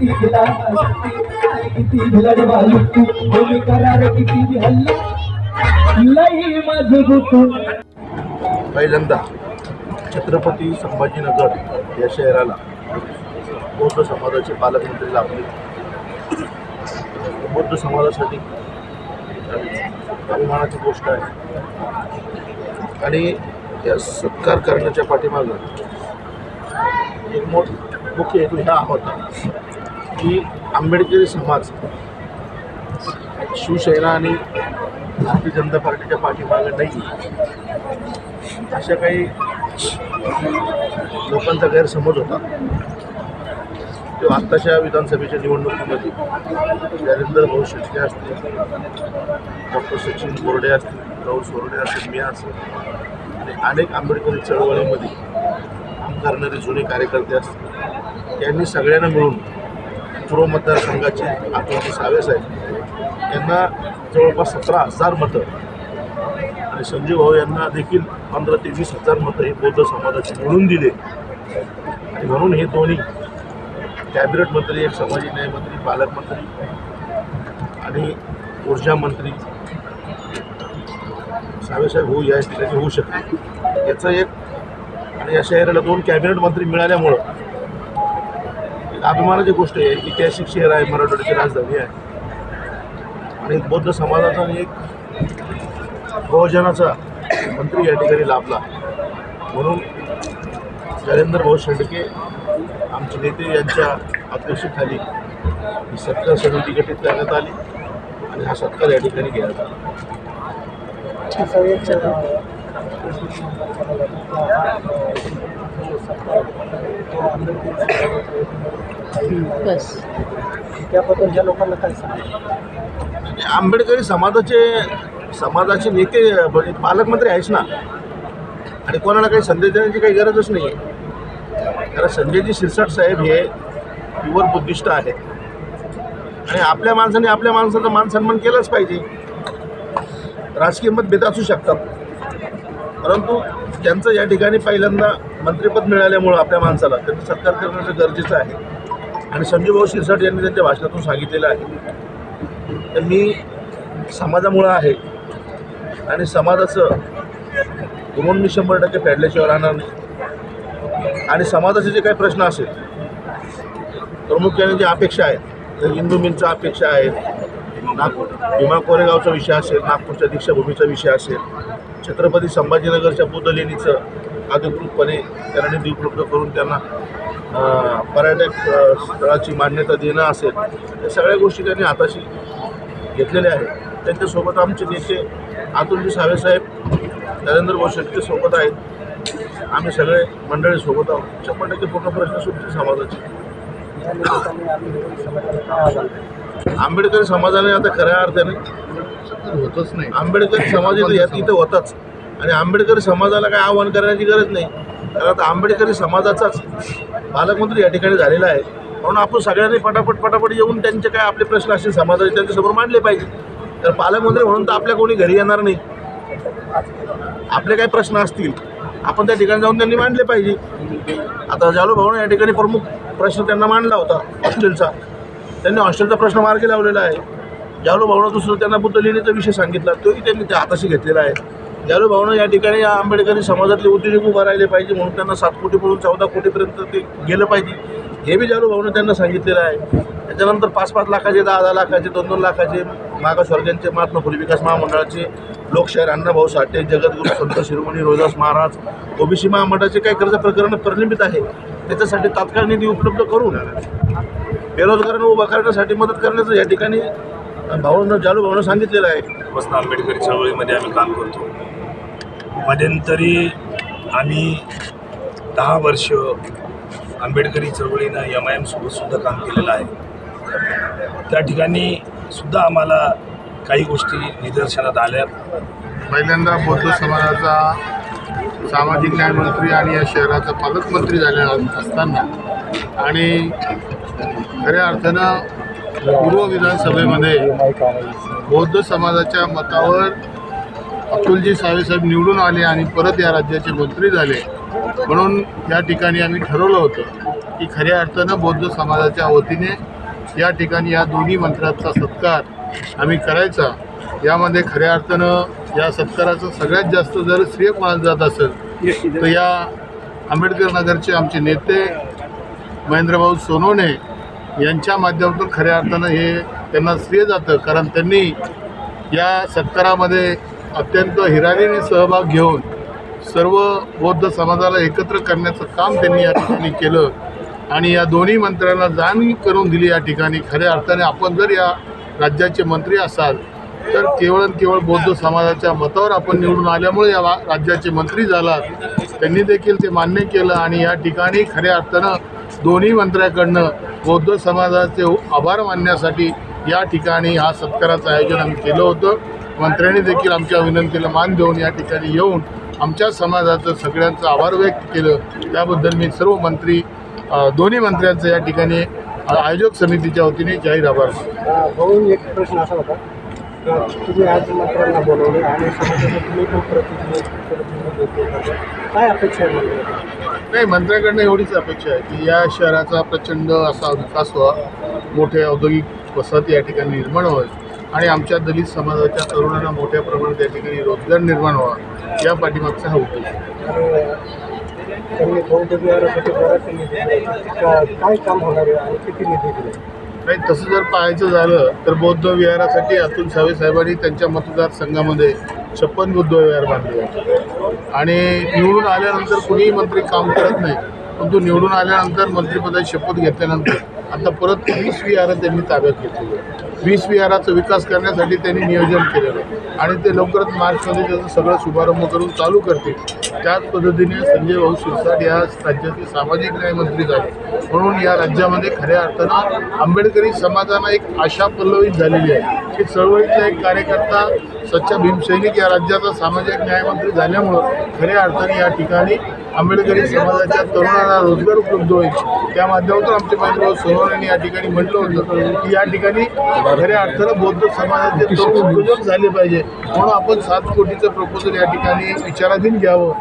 किती किती आगे बढ़ो बोली करार किती तुम आगे पहिल्यांदा छत्रपती संभाजीनगर या शहराला बौद्ध समाजाचे पालकमंत्री लाभले. बौद्ध समाजासाठी अभिमानाची गोष्ट आहे. आणि या सत्कार करण्याच्या पाठीमागं एक मोठ मुख्य हेतू हा होता की आंबेडकरी समाज शिवसेना आणि भारतीय जनता पार्टीच्या पाठीमागं नाही. अशा काही लोकांचा गैरसमज होता. तो आत्ताच्या विधानसभेच्या निवडणुकीमध्ये नरेंद्र भाऊ शेटके असतील डॉक्टर सचिन बोर्डे असतील राहुल सोरडे असतील मी असेल आणि अनेक आंबेडकरी चळवळीमध्ये काम करणारे जुने कार्यकर्ते असतील त्यांनी सगळ्यांना मिळून पूर्व मतदारसंघाचे आठवते सावेस आहेत यांना जवळपास सतरा हजार मतं आणि संजीव भाऊ यांना देखील पंधरा ते वीस हजार मतं हे बौद्ध समाजाचे मिळून दिले. आणि म्हणून हे दोन्ही कॅबिनेट मंत्री एक सामाजिक न्याय मंत्री पालकमंत्री आणि ऊर्जा मंत्री सावेसाहेब होऊ या ठिकाणी होऊ शकते याचं एक आणि या शहराला दोन कॅबिनेट मंत्री मिळाल्यामुळं अभिमानाची गोष्ट आहे ऐतिहासिक शहर आहे मराठवाड्याची राजधानी आहे. आणि बौद्ध समाजाचा आणि एक बहुजनाचा मंत्री या ठिकाणी लाभला. म्हणून नरेंद्र भाऊ शेंडके आमचे नेते यांच्या अध्यक्षतेखाली ही सत्कार समिती गठीत करण्यात आली आणि हा सत्कार या ठिकाणी घेण्यात आला. बस. त्याबद्दल ज्या लोकांना काय सांगा आणि आंबेडकरी समाजाचे समाजाचे नेते म्हणजे पालकमंत्री आहेच ना? आणि कोणाला काही संदेश देण्याची काही गरजच नाही आहे कारण संजयजी शिरसाट साहेब हे प्युअर बुद्धिस्ट आहेत. आणि आपल्या माणसाने आपल्या माणसाचा मान सन्मान केलाच पाहिजे. राजकीय मतभेद असू शकतात. परंतु त्यांचं या ठिकाणी पहिल्यांदा मंत्रिपद मिळाल्यामुळं आपल्या माणसाला त्यांचं सत्कार करणं गरजेचं आहे. आणि संजय भाऊ शिरसाट यांनी त्यांच्या भाषणातून सांगितलेलं आहे. तर मी समाजामुळं आहे आणि समाजाचं ऋण मी शंभर टक्के फेडल्याशिवाय राहणार नाही. आणि समाजाचे जे काही प्रश्न असेल प्रामुख्याने जे अपेक्षा आहेत तर हिंदू मिलच्या अपेक्षा आहेत नागपूर भीमा कोरेगावचा विषय असेल नागपूरच्या दीक्षाभूमीचा विषय असेल छत्रपती संभाजीनगरच्या बुद्धलेणीचं अधिकृतपणे त्यांना निधी उपलब्ध करून त्यांना पर्यटक स्थळाची मान्यता देणं असेल या सगळ्या गोष्टी त्यांनी हाताशी घेतलेल्या आहेत. त्यांच्यासोबत आमचे नेते अतुलजी साहेब नरेंद्र शेट्टी सोबत आहेत. आम्ही सगळे मंडळी सोबत आहोत. शंभर टक्के पूर्ण प्रश्न सुटतील समाजाचे? आंबेडकरी समाजाने आता खऱ्या अर्थाने होतच नाही. आंबेडकरी समाज इथं यात इथं होताच. आणि आंबेडकरी समाजाला काय आव्हान करण्याची गरज नाही. कारण आता आंबेडकरी समाजाचाच पालकमंत्री या ठिकाणी झालेला आहे. म्हणून आपण सगळ्यांनी पटापट पटापट येऊन त्यांचे काय आपले प्रश्न असतील समाजाचे त्यांच्यासमोर मांडले पाहिजे. तर पालकमंत्री म्हणून तर आपल्या कोणी घरी येणार नाही. आपले काय प्रश्न असतील आपण त्या ठिकाणी जाऊन त्यांनी मांडले पाहिजे. आता जालू भाऊन या ठिकाणी प्रमुख प्रश्न त्यांना मांडला होता हॉस्टेलचा. त्यांनी हॉस्टेलचा प्रश्न मार्गी लावलेला आहे. जालू भाऊनं दुसरं त्यांना बुद्ध लेणीचा विषय सांगितला तोही त्यांनी त्या हाताशी घेतलेला आहे. ज्यावेळी भावना या ठिकाणी या आंबेडकरी समाजातले उद्योजक उभा राहिले पाहिजे म्हणून त्यांना सात कोटीपासून चौदा कोटीपर्यंत ते गेलं पाहिजे. हे बी जालू भावना त्यांना सांगितलेलं आहे. त्याच्यानंतर पाच पाच लाखाचे दहा दहा लाखाचे दोन दोन लाखाचे मागासवर्गांचे महात्मा फुले विकास महामंडळाचे लोकशाहीर अण्णाभाऊ साठे जगद्गुरू संत शिरोमणी रोहिदास महाराज ओबीसी महामंडळाचे काही कर्ज प्रकरण प्रलंबित आहे. त्याच्यासाठी तात्काळ निधी उपलब्ध करून बेरोजगारांना उभा करण्यासाठी मदत करण्याचं या ठिकाणी भाऊनं जालू भाऊनं सांगितलेलं आहे. पासून आंबेडकरी चळवळीमध्ये आम्ही काम करतो. मध्यंतरी आम्ही दहा वर्ष आंबेडकरी चळवळीनं एम आय एमसोबत सुद्धा काम केलेलं आहे. त्या ठिकाणी सुद्धा आम्हाला काही गोष्टी निदर्शनात आल्या. पहिल्यांदा बौद्ध समाजाचा सामाजिक न्यायमंत्री आणि या शहराचा पालकमंत्री झाले असताना आणि खऱ्या अर्थानं पूर्व विधानसभेमध्ये बौद्ध समाजाच्या मतावर अतुलजी साहेब निवडून आले आणि परत या राज्याचे मंत्री झाले. म्हणून या ठिकाणी आम्ही ठरवलं होतं की खऱ्या अर्थानं बौद्ध समाजाच्या वतीने या ठिकाणी या दोन्ही मंत्र्यांचा सत्कार आम्ही करायचा. यामध्ये खऱ्या अर्थानं या सत्काराचं सगळ्यात जास्त जर श्रेय मानलं जात असेल तर या आंबेडकर नगरचे आमचे नेते महेंद्रभाऊ सोनवणे यांच्या माध्यमातून खऱ्या अर्थानं हे त्यांना श्रेय जातं कारण त्यांनी या सत्कारामध्ये अत्यंत हिरानीने सहभाग घेऊन सर्व बौद्ध समाजाला एकत्र करण्याचं काम त्यांनी या ठिकाणी केलं. आणि या दोन्ही मंत्र्यांना जाणीव करून दिली या ठिकाणी. खऱ्या अर्थाने आपण जर या राज्याचे मंत्री असाल तर केवळ आणि केवळ बौद्ध समाजाच्या मतावर आपण निवडून आल्यामुळे या वा- राज्याचे मंत्री झाला त्यांनी देखील ते मान्य केलं आणि या ठिकाणी खऱ्या अर्थानं दोन्ही मंत्र्याकडनं बौद्ध समाजाचे आभार मानण्यासाठी या ठिकाणी हा सत्काराचं आयोजन आम्ही केलं होतं. मंत्र्यांनी देखील आमच्या विनंतीला मान देऊन या ठिकाणी येऊन आमच्या समाजाचं सगळ्यांचं आभार व्यक्त केलं. त्याबद्दल मी सर्व मंत्री दोन्ही मंत्र्यांचं या ठिकाणी आयोजक समितीच्या वतीने जाहीर आभार एक प्रश्न असा होता. तुम्ही आज मंत्र्यांना बोलवले आणि पण प्रतिनिधी. काय अपेक्षा आहे? नाही मंत्र्याकडनं एवढीच अपेक्षा आहे की या शहराचा प्रचंड असा विकास व्हावा मोठे औद्योगिक वसाहती या ठिकाणी निर्माण व्हावे. आणि आमच्या दलित समाजाच्या तरुणांना मोठ्या प्रमाणात या ठिकाणी रोजगार निर्माण व्हावा. या पाठीमागचा हा उद्देश काय काम होणार आहे किती निधी दिला? नाही तसं जर पाहायचं झालं तर बौद्ध विहारासाठी अतुल सावे साहेबांनी त्यांच्या मतदारसंघामध्ये छप्पन बुद्ध विहार बांधले आणि निवडून आल्यानंतर कुणीही मंत्री काम करत नाही परंतु निवडून आल्यानंतर मंत्रिपदाची शपथ घेतल्यानंतर आता परत वीस विहारं त्यांनी ताब्यात घेतली वीस विहाराचा विकास करण्यासाठी त्यांनी नियोजन केलेलं आणि ते लवकरच मार्चमध्ये त्याचा सगळं शुभारंभ करून चालू करतील. त्याच पद्धतीने संजय भाऊ शिरसाट या राज्याचे सामाजिक न्यायमंत्री झाले. म्हणून या राज्यामध्ये खऱ्या अर्थानं आंबेडकरी समाजाला एक आशा पल्लवित झालेली आहे. की चळवळीतला एक कार्यकर्ता सच्चा भीमसैनिक या राज्याचा सामाजिक न्यायमंत्री झाल्यामुळं खऱ्या अर्थाने या ठिकाणी आंबेडकरी समाजाच्या तरुणांना रोजगार उपलब्ध होईल. त्या माध्यमातून आमचे महेंद्रभाऊ सोनवणे यांनी या ठिकाणी म्हटलं होतं की या ठिकाणी खऱ्या अर्थानं बौद्ध समाजाचे तरुण उद्योजक झाले पाहिजे. म्हणून आपण सात कोटीचं प्रपोजल या ठिकाणी विचाराधीन घ्यावं.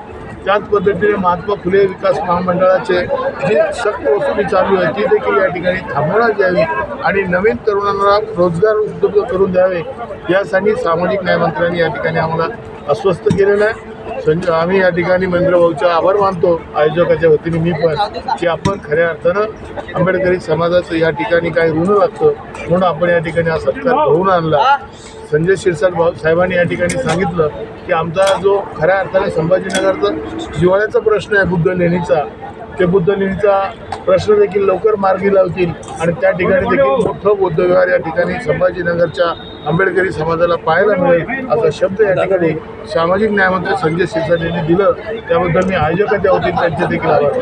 त्याच पद्धतीने महात्मा फुले विकास महामंडळाचे जी सक्त वसुली चालू आहे ती देखील या ठिकाणी थांबवण्यात यावी आणि नवीन तरुणांना रोजगार उपलब्ध करून द्यावे. यासाठी सामाजिक न्यायमंत्र्यांनी या ठिकाणी आम्हाला अस्वस्थ केलेलं आहे. संजय आम्ही या ठिकाणी महेंद्र भाऊचा आभार मानतो आयोजकाच्या वतीने मी पण की आपण खऱ्या अर्थानं आंबेडकरी समाजाचं या ठिकाणी काही ऋण लागतं म्हणून आपण या ठिकाणी हा सत्कार घडवून आणला. संजय शिरसाट भाऊ साहेबांनी या ठिकाणी सांगितलं की आमचा जो खऱ्या अर्थाने संभाजीनगरचा जिवाळ्याचा प्रश्न आहे बुद्ध लेणीचा ते बुद्ध लेणीचा प्रश्न देखील लवकर मार्गी लावतील. आणि त्या ठिकाणी देखील मोठं बौद्ध विहार या ठिकाणी संभाजीनगरच्या आंबेडकरी समाजाला पाहायला मिळेल. असा शब्द या ठिकाणी सामाजिक न्यायमंत्री संजय शिरसाट यांनी दिलं. त्याबद्दल मी आयोजकाच्या वतीने त्यांचे देखील आभार